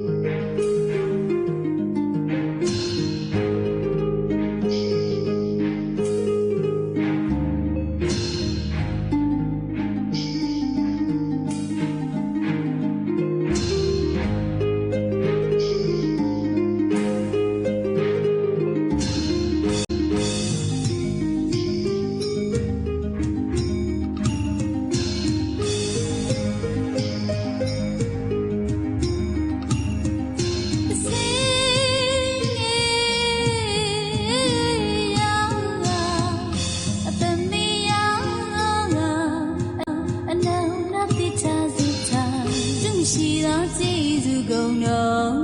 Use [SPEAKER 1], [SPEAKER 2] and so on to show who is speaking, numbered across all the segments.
[SPEAKER 1] Música ရှိသောကျေးဇူးကုန်တော်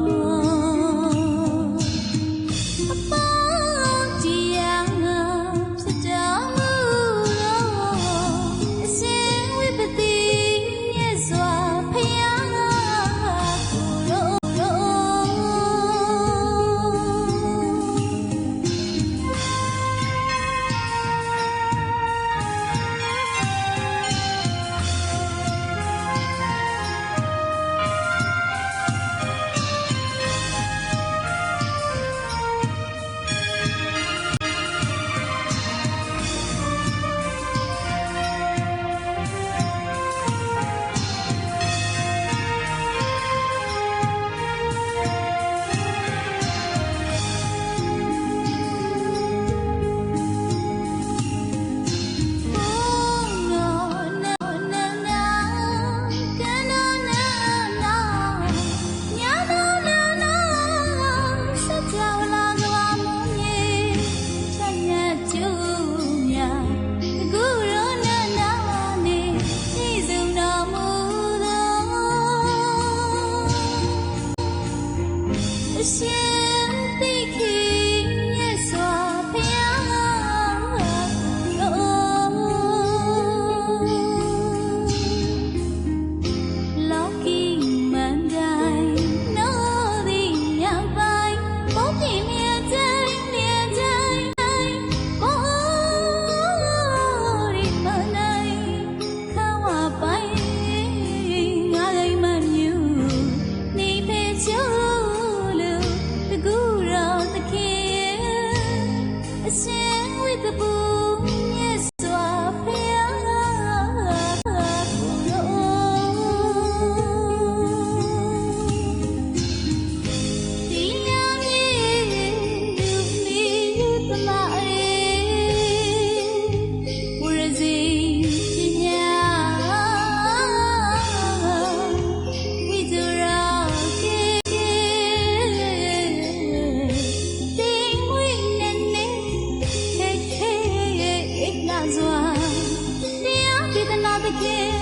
[SPEAKER 1] 谢谢的不 again.